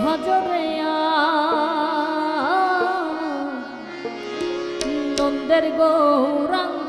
ভজরে নন্দের গৌরাঙ্গ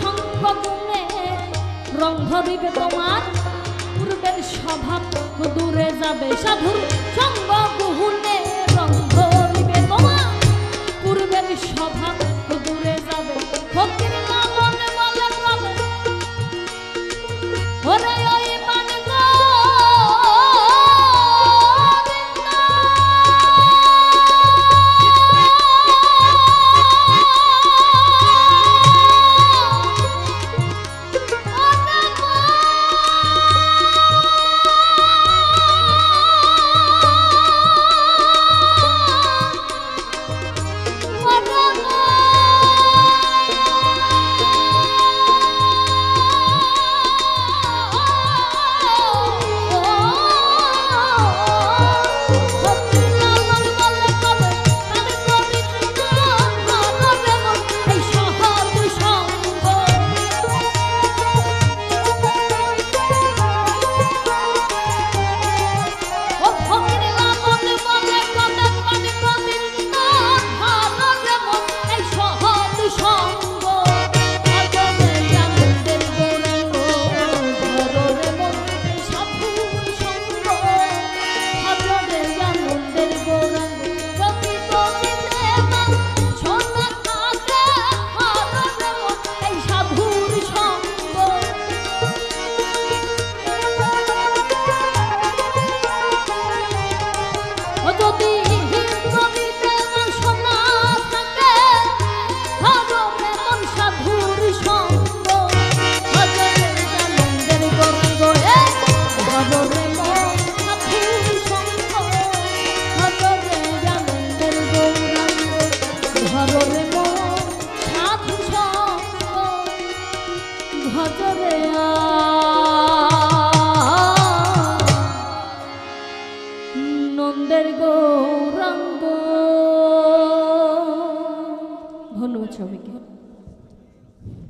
সম্পদ রং ধরিবে তোমার। পূর্বের স্বভাব দূরে যাবে সাধুর সঙ্গ বহুলে রং ধরিবে তোমার। পূর্বের স্বভাব দূরে যাবে ফকির